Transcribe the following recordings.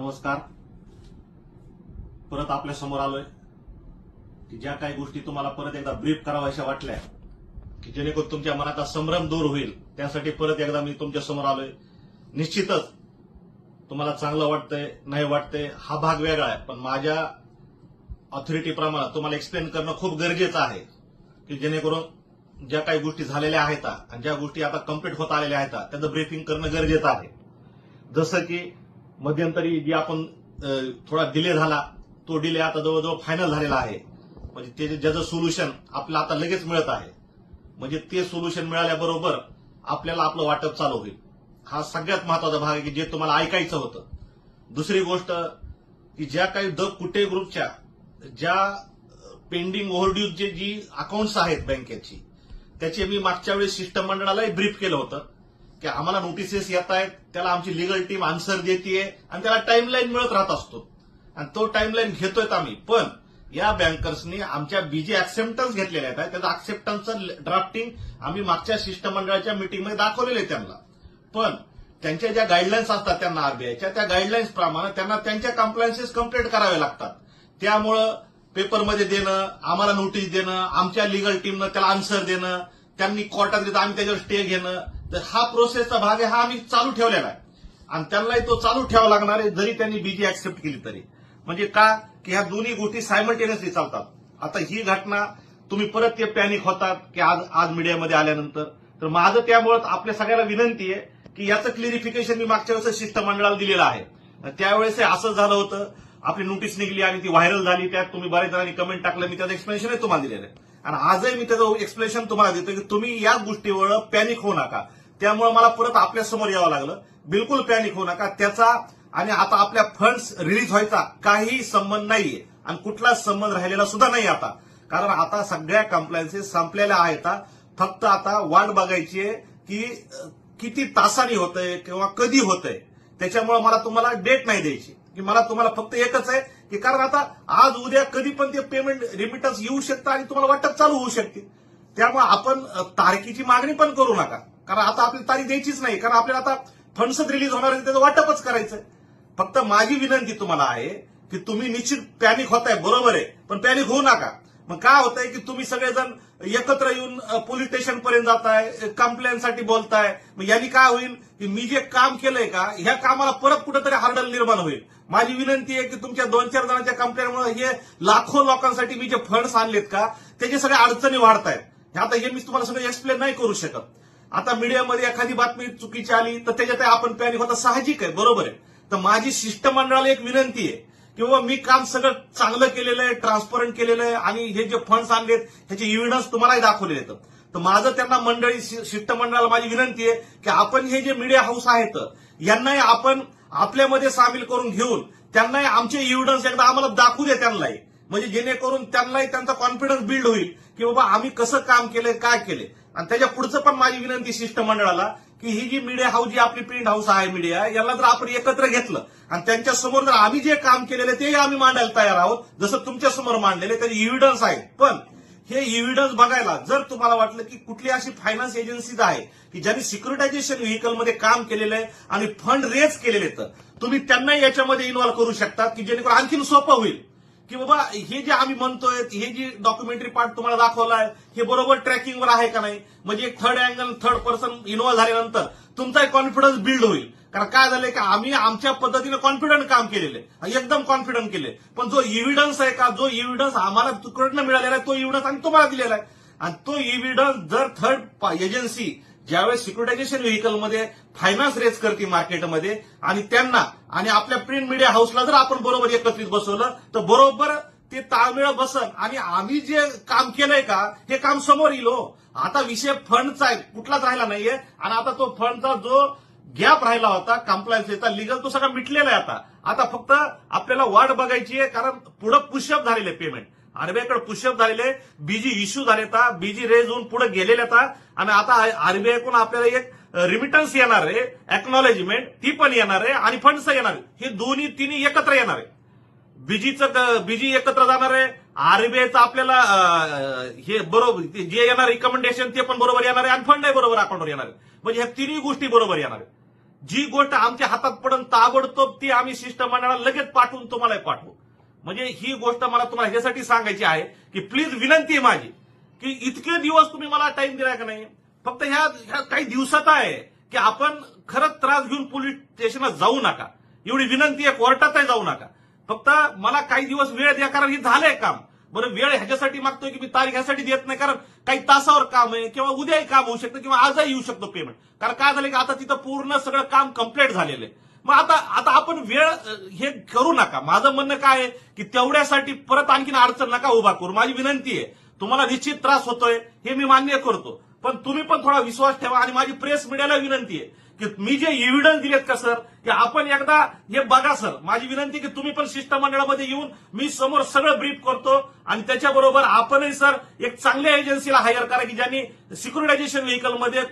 नमस्कार. परत आपल्यासमोर आलोय. की ज्या काही गोष्टी तुम्हाला परत एकदा ब्रीफ कराव्याशा वाटल्या की जेणेकरून तुमच्या मनाचा संभ्रम दूर होईल त्यासाठी परत एकदा मी तुमच्यासमोर आलोय. निश्चितच तुम्हाला चांगलं वाटतंय नाही वाटतंय हा भाग वेगळा आहे. पण माझ्या ऑथॉरिटी प्रमाणे तुम्हाला एक्सप्लेन करणं खूप गरजेचं आहे. की जेणेकरून ज्या काही गोष्टी झालेल्या आहेत आणि ज्या गोष्टी आता कंप्लीट होत आलेल्या आहेत त्याचं ब्रीफिंग करणं गरजेचं आहे. जसं की मध्यंतरी जी आपण थोडा डिले झाला तो डिले आता जवळजवळ फायनल झालेला आहे. म्हणजे ते ज्याचं सोल्युशन आपल्याला आता लगेच मिळत आहे. म्हणजे ते सोल्युशन मिळाल्याबरोबर आपल्याला आपलं वाटप चालू होईल. हा सगळ्यात महत्त्वाचा भाग आहे की जे तुम्हाला ऐकायचं होतं. दुसरी गोष्ट की ज्या काही द कुटे ग्रुपच्या ज्या पेंडिंग ओव्हरड्यूज जे जी अकाउंट्स आहेत बँकेची त्याची मी मागच्या वेळेस शिष्टमंडळालाही ब्रीफ केलं होतं. की आम्हाला नोटिसेस येत आहेत त्याला आमची लिगल टीम आन्सर देते आणि त्याला टाइमलाईन मिळत राहत असतो. आणि तो टाइमलाईन घेतोय आम्ही. पण या बँकर्सनी आमच्या बीजी ऍक्सेप्टन्स घेतलेल्या आहेत. त्याचा ऍक्सेप्टन्सचं ड्राफ्टिंग आम्ही मागच्या शिष्टमंडळाच्या मिटिंगमध्ये दाखवलेले आहे त्यांना. पण त्यांच्या ज्या गाईडलाईन्स असतात त्यांना आरबीआयच्या त्या गाईडलाईन्स प्रमाणे त्यांना त्यांच्या कम्प्लायन्सेस कंप्लीट करावे लागतात. त्यामुळं पेपरमध्ये देणं आम्हाला नोटीस देणं आमच्या लिगल टीमनं त्याला आन्सर देणं त्यांनी कोर्टात देतं आम्ही त्याच्यावर स्टे घेणं तर हा प्रोसेसचा भाग आहे हा आम्ही चालू ठेवलेला आहे. आणि त्यांनाही तो चालू ठेवावा लागणार आहे जरी त्यांनी बीजी ऍक्सेप्ट केली तरी. म्हणजे का? की ह्या दोन्ही गोष्टी सायमल्टेनियसली चालतात. आता ही घटना तुम्ही परत ते पॅनिक होतात की आज आज मीडियामध्ये आल्यानंतर. तर माझं त्यामुळे आपल्या सगळ्याला विनंती आहे की याचं क्लिअरिफिकेशन मी मागच्या वेळेस शिष्टमंडळाला दिलेलं आहे. त्यावेळेस हे असं झालं होतं आपली नोटीस निघली आणि ती व्हायरल झाली. त्यात तुम्ही बऱ्याच जणांनी कमेंट टाकलं मी त्याचं एक्सप्लेनेशनही तुम्हाला दिलेलं आहे. आणि आजही मी त्याचं एक्सप्लेनेशन तुम्हाला देतो की तुम्ही या गोष्टीवर पॅनिक होऊ नका. त्यामुळे मला परत आपल्यासमोर यावं लागलं. बिलकुल पॅनिक होऊ नका. त्याचा आणि आता आपल्या फंड्स रिलीज व्हायचा काही संबंध नाहीये. आणि कुठलाच संबंध राहिलेला सुद्धा नाही आता. कारण आता सगळ्या कंप्लायन्सेस संपलेल्या आहेत. फक्त आता वाट बघायची आहे की किती तासांनी होतंय किंवा कधी होतंय. त्याच्यामुळे मला तुम्हाला डेट नाही द्यायची. की मला तुम्हाला फक्त एकच आहे की कारण आता आज उद्या कधी पण ते पेमेंट रिमिटन्स येऊ शकतं आणि तुम्हाला वाटप चालू होऊ शकते. त्यामुळे आपण तारखेची मागणी पण करू नका. कारण आता आपली तारीख द्यायचीच नाही. कारण आपल्याला आता फंड्स रिलीज होणार आहे त्याचं वाटपच करायचं फक्त माझी विनंती तुम्हाला आहे की तुम्ही निश्चित पॅनिक होताय बरोबर आहे. पण पॅनिक होऊ नका. मग काय होतंय की तुम्ही सगळेजण एकत्र येऊन पोलीस स्टेशन पर्यंत जाताय कंप्लेंटसाठी बोलताय. मग यांनी काय होईल की मी जे काम केलंय का ह्या कामाला परत कुठेतरी हार्डल निर्माण होईल. माझी विनंती आहे की तुमच्या दोन चार जणांच्या कंप्लेंटमुळे हे लाखो लोकांसाठी मी जे फंड्स आणलेत का त्याचे सगळ्या अडचणी वाढतायत. आता हे मी तुम्हाला सगळं एक्सप्लेन नाही करू शकत. आता मीडियामध्ये एखादी बातमी चुकीची आली तर त्याच्यात आपण पॅनिक होता. साहजिक आहे बरोबर आहे. तर माझी शिष्टमंडळाला एक विनंती आहे की बाबा मी काम सगळं चांगलं केलेलं आहे ट्रान्सपरंट केलेलं आहे आणि हे जे फंड्स आणलेत ह्याचे इव्हिडन्स तुम्हालाही दाखवले आहेत. तर माझं त्यांना मंडळी शि- शिष्टमंडळाला माझी विनंती आहे की आपण हे जे मीडिया हाऊस आहेत यांनाही आपण आपल्यामध्ये सामील करून घेऊन त्यांनाही आमचे इव्हिडन्स एकदा आम्हाला दाखवू दे त्यांनाही. म्हणजे जेणेकरून त्यांनाही त्यांचा कॉन्फिडन्स बिल्ड होईल की बाबा आम्ही कसं काम केलंय काय केलंय. आणि त्याच्या पुढचं पण माझी विनंती शिष्टमंडळाला की ही जी मीडिया हाऊस जी आपली प्रिंट हाऊस आहे मीडिया याला जर आपण एकत्र घेतलं आणि त्यांच्यासमोर जर आम्ही जे काम केलेलं तेही आम्ही मांडायला तयार आहोत. जसं तुमच्यासमोर मांडलेले त्याचे इव्हिडन्स आहेत. पण हे इव्हिडन्स बघायला जर तुम्हाला वाटलं की कुठली अशी फायनान्स एजन्सीज आहे की ज्यांनी सिक्युरिटायझेशन व्हेकलमध्ये काम केलेलं आहे आणि फंड रेज केलेले आहेत तुम्ही त्यांनाही याच्यामध्ये इन्व्हॉल्व्ह करू शकतात की जेणेकरून आणखीन सोपं होईल. की बाबा हे जे आम्ही म्हणतोय हे जी डॉक्युमेंटरी पार्ट तुम्हाला दाखवलाय हे बरोबर ट्रॅकिंगवर आहे का नाही? म्हणजे एक third angle third person involve झाल्यानंतर तुमचा कॉन्फिडन्स बिल्ड होईल. कारण काय झालंय की आम्ही आमच्या पद्धतीने कॉन्फिडंट काम केलेले. एकदम कॉन्फिडंट केले. पण जो इव्हिडन्स आहे का जो इव्हिडन्स आम्हाला तुकडनं मिळालेला आहे तो इव्हिडन्स आम्ही तुम्हाला दिलेला आहे. आणि तो इव्हिडन्स जर थर्ड एजन्सी ज्यावेळेस सिक्युरिटायझेशन व्हेकलमध्ये फायनान्स रेज करते मार्केटमध्ये आणि त्यांना आणि आपल्या प्रिंट मीडिया हाऊसला जर आपण बरोबर एकत्रित बसवलं तर बरोबर ते ताळमेळ बसन. आणि आम्ही जे काम केलंय का हे काम समोर येईल हो. आता विषय फंडचा आहे कुठलाच राहिला नाहीये. आणि आता तो फंडचा जो गॅप राहिला होता कम्प्लायन्सचा लिगल तो सगळा मिटलेला आहे आता. आता फक्त आपल्याला वाट बघायची आहे कारण पुढं पुशअप झालेले पेमेंट आरबीआयकडे पुशअप झालेले बीजी इश्यू झाले आता बीजी रेज होऊन पुढे गेलेले आता. आणि आता आरबीआयकडून आपल्याला एक रिमिटन्स येणार आहे एक्नॉलेजमेंट ती पण येणार आहे आणि फंड्स येणार आहे. हे दोन्ही तिन्ही एकत्र येणार आहे. बीजीचं बीजी एकत्र जाणार आहे. आरबीआयचं आपल्याला हे बरोबर जे येणार रिकमेंडेशन ते पण बरोबर येणार आहे आणि फंडही बरोबर अकाउंटवर येणार आहे. म्हणजे ह्या तिन्ही गोष्टी बरोबर येणार आहे. जी गोष्ट आमच्या हातात पडून ताबडतोब ती आम्ही शिष्टमंडळाला लगेच पाठवून तुम्हाला पाठवू. म्हणजे ही गोष्ट मला तुम्हाला ह्याच्यासाठी सांगायची आहे की प्लीज विनंती आहे माझी की इतके दिवस तुम्ही मला टाइम दिलाय का नाही? फक्त ह्या ह्या काही दिवसात आहे की आपण खरंच त्रास घेऊन पोलीस स्टेशनला जाऊ नका. एवढी विनंती आहे कोर्टातही जाऊ नका. फक्त मला काही दिवस वेळ द्या कारण हे झालंय काम. बरं वेळ ह्याच्यासाठी मागतोय की मी तारीख ह्यासाठी देत नाही कारण काही तासावर काम आहे किंवा उद्याही काम होऊ शकतं किंवा आजही येऊ शकतो पेमेंट कारण काय झालं की आता तिथं पूर्ण सगळं काम कंप्लीट झालेलं आहे. मग आता आता आपण वेळ हे करू नका. माझं म्हणणं काय आहे की तेवढ्यासाठी परत आणखीन अडचण नका उभा करू. माझी विनंती आहे तुम्हाला निश्चित त्रास होतोय हे मी मान्य करतो. पण तुम्ही पण थोडा विश्वास ठेवा आणि माझी प्रेस मीडियाला विनंती आहे की मी जे एव्हिडन्स दिलेत का सर की आपण एकदा हे बघा सर माझी विनंती की तुम्ही पण शिष्टमंडळामध्ये येऊन मी समोर सगळं ब्रीफ करतो आणि त्याच्याबरोबर आपणही सर एक चांगल्या एजन्सीला हायर करा की ज्यांनी सिक्युरिटायझेशन व्हेकलमध्ये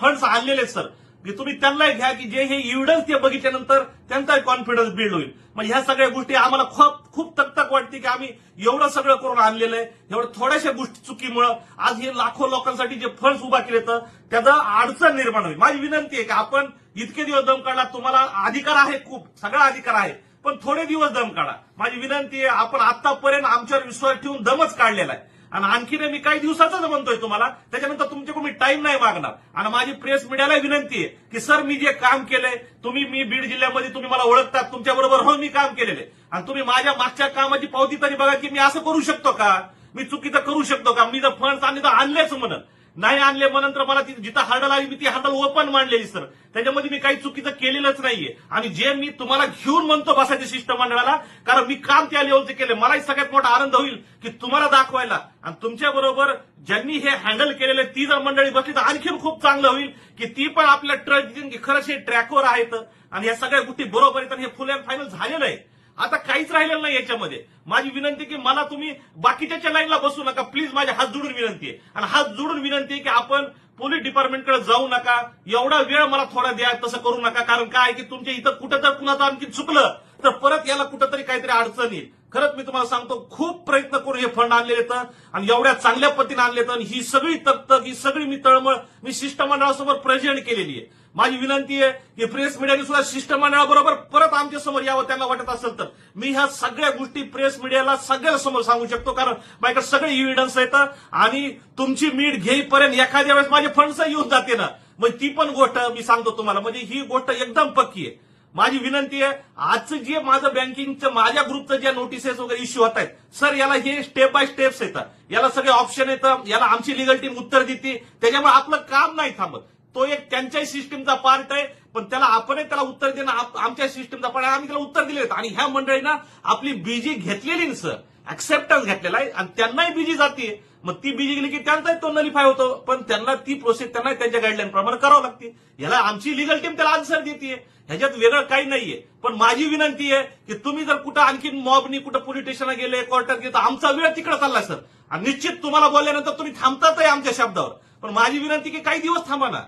फंड्स आणलेले आहेत सर तुम्ही त्यांनाही घ्या की जे हे इव्हिडन्स ते बघितल्यानंतर त्यांचा कॉन्फिडन्स बिल्ड होईल. मग ह्या सगळ्या गोष्टी आम्हाला खूप खूप तकतक वाटते की आम्ही एवढं सगळं करून आणलेलं आहे. एवढं थोड्याशा गोष्टी चुकीमुळं आज हे लाखो लोकांसाठी जे फंड्स उभा केले तर त्याचा अडचण निर्माण होईल. माझी विनंती आहे की आपण इतके दिवस दम काढला तुम्हाला अधिकार आहे खूप सगळा अधिकार आहे पण थोडे दिवस दम काढा. माझी विनंती आहे आपण आतापर्यंत आमच्यावर विश्वास ठेवून दमच काढलेला आहे. आणि आणखीन मी काही दिवसाचाच म्हणतोय तुम्हाला त्याच्यानंतर तुमच्याकडून मी टाइम नाही मागणार. आणि माझी प्रेस मीडियाला विनंती आहे की सर मी जे काम केलंय तुम्ही मी बीड जिल्ह्यामध्ये तुम्ही मला ओळखतात तुमच्याबरोबर हो मी काम केलेले आणि तुम्ही माझ्या मागच्या कामाची पावती तरी बघा की मी असं करू शकतो का? मी चुकीचं करू शकतो का? मी जर फंड आणले तर आणलेच म्हणत नाही आणले मग नंतर मला जिथं हँडल आली मी ती हँडल ओपन मांडलेली सर. त्याच्यामध्ये मी काही चुकीचं केलेलंच नाहीये. आणि जे मी तुम्हाला घेऊन म्हणतो बसायचं शिष्टमंडळाला कारण मी काम त्या लेवलचे केले. मलाही सगळ्यात मोठा आनंद होईल की तुम्हाला दाखवायला. आणि तुमच्या बरोबर ज्यांनी हे हँडल केलेले ती जर मंडळी बसली तर आणखीन खूप चांगलं होईल की ती पण आपल्या ट्रस्ट की खरंच हे ट्रॅकवर आहेत. आणि या सगळ्या गोष्टी बरोबर आहेत आणि हे फुल अँड फायनल झालेलं आहे. आता काहीच राहिलेलं नाही याच्यामध्ये. माझी विनंती की मला तुम्ही बाकीच्या लाईनला बसू नका. प्लीज माझे हात जोडून विनंती आहे. आणि हात जोडून विनंती आहे की आपण पोलीस डिपार्टमेंटकडे जाऊ नका. एवढा वेळ मला थोडा द्या तसं करू नका. कारण काय की तुमच्या इथं कुठं जर कुणाचं आणखी चुकलं तर परत याला कुठंतरी काहीतरी अडचण येईल. खरंच मी तुम्हाला सांगतो खूप प्रयत्न करून हे फंड आणले येतं आणि एवढ्या चांगल्या पद्धतीने आणले तर ही सगळी तकतक ही सगळी मी तळमळ मी शिष्टमंडळासमोर प्रेझेंट केलेली आहे. माझी विनंती आहे की प्रेस मीडियाने सुद्धा शिष्टमंडळाबरोबर परत आमच्यासमोर यावं त्यांना वाटत असेल तर. मी ह्या सगळ्या गोष्टी प्रेस मीडियाला सगळ्या समोर सांगू शकतो कारण माझ्याकडे सगळे इव्हिडन्स येतं आणि तुमची मीठ घेईपर्यंत एखाद्या वेळेस माझे फंडसही येऊन जाते ना. मग ती पण गोष्ट मी सांगतो तुम्हाला. म्हणजे ही गोष्ट एकदम पक्की आहे. माझी विनंती आहे आजचं जे माझं बँकिंगचं माझ्या ग्रुपचं जे नोटिसेस वगैरे इश्यू होत आहेत सर याला हे स्टेप बाय स्टेप्स येतात याला सगळे ऑप्शन येतं याला आमची लिगल टीम उत्तर देते. त्याच्यामुळे आपलं काम नाही थांबत. तो एक त्यांच्याही सिस्टीमचा पार्ट आहे पण त्याला आपणही त्याला उत्तर देणं आमच्या सिस्टीमचा पार्ट आहे आम्ही त्याला उत्तर दिले आणि ह्या मंडळीनं आपली बीजी घेतलेली ना सर ऍक्सेप्टन्स घेतलेला आहे आणि त्यांनाही बीजी जाते मग ती बीजी गेली की त्यांचाही तो नलिफाय होतो. पण त्यांना ती प्रोसेस त्यांना त्यांच्या गाईडलाईन प्रमाणे करावं लागते. याला आमची लिगल टीम त्याला आन्सर देते ह्याच्यात वेगळं काही नाहीये. पण माझी विनंती आहे की तुम्ही जर कुठं आणखीन मॉबनी कुठं पोलीस स्टेशनला गेले कोर्टात गेले तर आमचा वेळ तिकडे चालला सर आणि निश्चित तुम्हाला बोलल्यानंतर तुम्ही थांबताच आहे आमच्या शब्दावर. पण माझी विनंती की काही दिवस थांबा ना.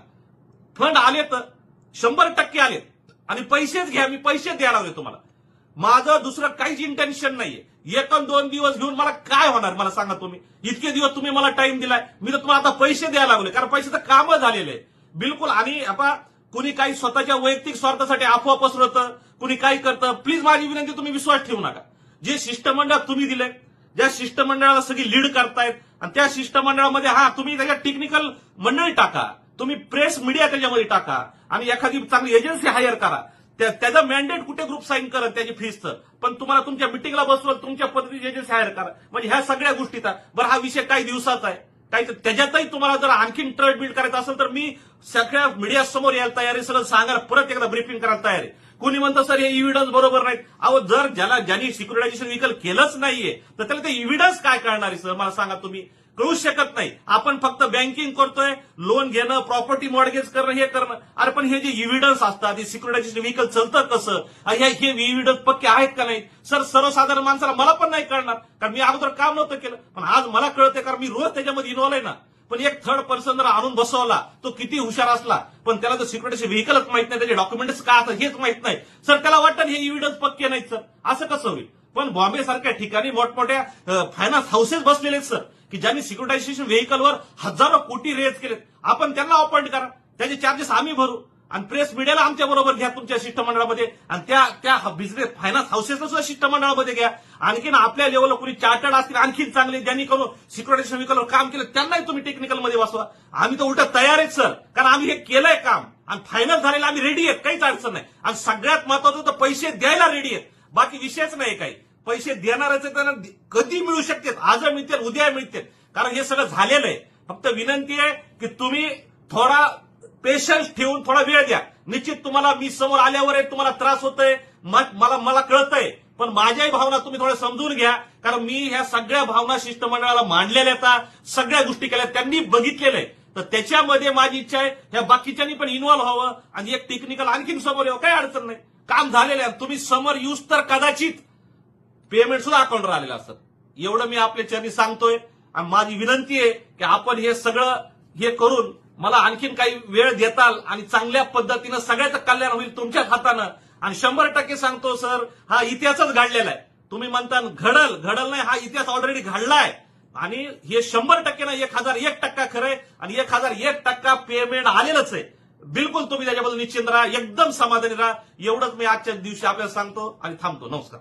फंड आले तर शंभर टक्के आले आणि पैसेच घ्या मी पैसे द्यायला लागले तुम्हाला. माझं दुसरं काहीच इंटेन्शन नाहीये. एक दोन दिवस घेऊन मला काय होणार? मला सांगा तुम्ही. इतके दिवस तुम्ही मला टाइम दिलाय. मी तर तुम्हाला आता पैसे द्यायला लागले कारण पैशाचं काम झालेलं आहे बिलकुल आणि आता कुणी काही स्वतःच्या वैयक्तिक स्वार्थासाठी अफवा पसरवतं कुणी काही करतं. प्लीज माझी विनंती तुम्ही विश्वास ठेवू नका. जे शिष्टमंडळ तुम्ही दिले ज्या शिष्टमंडळाला सगळी लीड करतायत आणि त्या शिष्टमंडळामध्ये हा तुम्ही त्याच्यात टेक्निकल मंडळी टाका. तुम्ही प्रेस मीडिया त्याच्यामध्ये टाका. आणि एखादी चांगली एजन्सी हायर करा. त्याचं मॅन्डेट कुठे ग्रुप साईन करत त्याची फीसचं पण तुम्हाला तुमच्या मिटिंगला बसवत तुमच्या पद्धतीची एजन्सी हायर करा. म्हणजे ह्या सगळ्या गोष्टीचा बरं हा विषय काही दिवसाचा आहे. काही त्याच्यातही तुम्हाला जर आणखीन ट्रेड बिल्ड करायचं असेल तर मी सगळ्या मीडिया समोर यायला तयार आहे सगळं सांगायला परत एकदा ब्रीफिंग करायला तयार आहे. कोणी म्हणतं सर हे इव्हिडन्स बरोबर नाहीत. अहो जर ज्याला ज्यांनी सिक्युरिटायझेशन विकल केलंच नाहीये तर त्याला ते इव्हिडन्स काय कळणार आहे सर? मला सांगा तुम्ही. कळूच शकत नाही. आपण फक्त बँकिंग करतोय लोन घेणं प्रॉपर्टी मॉर्गेज करणं हे करणं. अरे पण हे जे इव्हिडन्स असतात हे सिक्युरिटायझेशन व्हेकल चलतं कसं? हे हे इव्हिडन्स पक्के आहेत का नाही? सर सर्वसाधारण माणसाला मला पण नाही कळणार. कारण मी अगोदर काम नव्हतं केलं. पण आज मला कळतंय कारण मी रोज त्याच्यामध्ये इन्व्हॉल्व आहे ना. पण एक थर्ड पर्सन जर आणून बसवला तो किती हुशार असला. पण त्याला जर सिक्युरिटी व्हेकलच माहीत नाही त्याचे डॉक्युमेंट्स काय असतात हेच माहीत नाही. सर त्याला वाटतं हे इव्हिडन्स पक्के नाहीत सर. असं कसं होईल? पण बॉम्बे सारख्या ठिकाणी मोठमोठ्या फायनान्स हाऊसेस बसलेले सर. की ज्यांनी सिक्युरिटायझेशन व्हेकलवर हजारो कोटी रेज केलेत. आपण त्यांना अपॉइंट करा. त्याचे चार्जेस आम्ही भरू. आणि प्रेस मीडियाला आमच्या बरोबर घ्या तुमच्या शिष्टमंडळामध्ये. आणि त्या त्या बिझनेस फायनान्स हाऊसेसला सुद्धा शिष्टमंडळामध्ये घ्या. आणखीन आपल्या लेवलला कुणी चार्टर्ड असतील आणखीन चांगले ज्यांनी करून सिक्युरिटेशन व्हेकलवर काम केलं त्यांनाही तुम्ही टेक्निकलमध्ये बसवा आम्ही तर उलट तयार आहेत सर कारण आम्ही हे केलंय काम. आणि फायनल झालेलं आम्ही रेडी आहेत. काहीच अडचण नाही. आणि सगळ्यात महत्वाचं तर पैसे द्यायला रेडी आहेत. बाकी विषयच नाही काही. पैसे देणारच त्यांना कधी मिळू शकतात आज मिळतील उद्या मिळतील. कारण हे सगळं झालेलं आहे. फक्त विनंती आहे की तुम्ही थोडा पेशन्स ठेवून थोडा वेळ द्या. निश्चित तुम्हाला मी समोर आल्यावर तुम्हाला त्रास होतोय. मला मला कळतंय. पण माझ्याही भावना तुम्ही थोड्या समजून घ्या. कारण मी ह्या सगळ्या भावना शिष्टमंडळाला मांडलेल्या आहेत. सगळ्या गोष्टी केल्या त्यांनी बघितलेलं आहे. तर त्याच्यामध्ये माझी इच्छा आहे ह्या बाकीच्यांनी पण इन्व्हॉल्व्ह व्हावं आणि एक टेक्निकल आणखीन समोर यावं. काही अडचण नाही. काम झालेलं आहे. तुम्ही समोर यूज तर कदाचित पेमेंट सुद्धा अकाउंटवर आलेलं असतं. एवढं मी आपल्या चरणी सांगतोय. आणि माझी विनंती आहे की आपण हे सगळं हे करून मला आणखीन काही वेळ देताल आणि चांगल्या पद्धतीनं सगळ्याचं कल्याण होईल तुमच्याच हातानं. आणि शंभर टक्के सांगतो सर हा इतिहासच घडलेला आहे. तुम्ही म्हणता घडल घडल नाही हा इतिहास ऑलरेडी घडलाय. आणि हे शंभर टक्के ना एक हजार एक टक्का खरंय. आणि एक हजार एक टक्का पेमेंट आलेलंच आहे. बिलकुल तुम्ही त्याच्याबद्दल निश्चिंत राहा एकदम समाधानी राहा. एवढंच मी आजच्या दिवशी आपल्याला सांगतो आणि थांबतो. नमस्कार.